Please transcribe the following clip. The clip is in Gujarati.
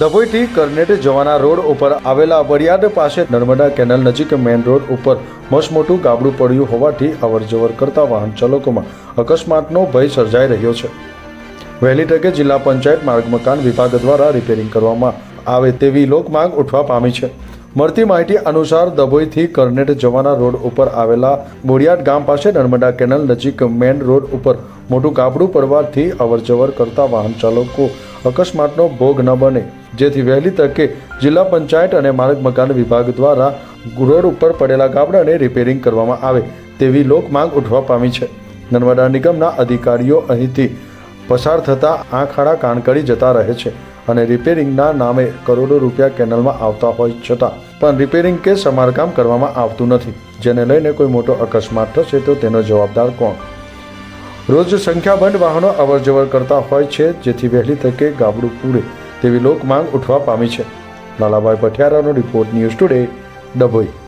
ડભોઈથી કરનેટ જવાના રોડ ઉપર આવેલા વડિયાદ પાસે નર્મદા કેનાલ નજીક મેઇન રોડ ઉપર મસમોટું ગાબડું પડ્યું હોવાથી અવરજવર કરતા વાહન ચાલકોમાં અકસ્માતનો ભય સર્જાઈ રહ્યો છે. વહેલી તકે જિલ્લા પંચાયત માર્ગ મકાન વિભાગ દ્વારા રિપેરિંગ કરવામાં આવે તેવી લોકમાંગ ઉઠવા પામી છે. મળતી માહિતી અનુસાર દભોઈથી કરનેટ જવાના રોડ ઉપર આવેલા બોડિયાદ ગામ પાસે નર્મદા કેનાલ નજીક મેઇન રોડ ઉપર મોટું ગાબડું પડવાથી અવરજવર કરતા વાહન ચાલકો અકસ્માતનો ભોગ ન બને. જેથી વહેલી તકે જિલ્લા પંચાયત અને માર્ગ મકાન વિભાગ દ્વારા રોડ ઉપર પડેલા ગાબડાને રિપેરિંગ કરવામાં આવે તેવી લોકમાંગ ઉઠવા પામી છે. નર્મદા નિગમના અધિકારીઓ અહીંથી પસાર થતા આંખાડા કાન કરી જતા રહે છે અને રિપેરિંગના નામે કરોડો રૂપિયા કેનલમાં આવતા હોય છતાં પણ રિપેરિંગ કે સમારકામ કરવામાં આવતું નથી. જેને લઈને કોઈ મોટો અકસ્માત થશે તો તેનો જવાબદાર કોણ? રોજ સંખ્યાબંધ વાહનો અવરજવર કરતા હોય છે, જેથી વહેલી તકે ગાબડું પૂરે તેવી લોક માંગ ઉઠવા પામી છે. લાલાભાઈ પઠિયારાનો રિપોર્ટ ન્યૂઝ ટુડે, ડભોઈ.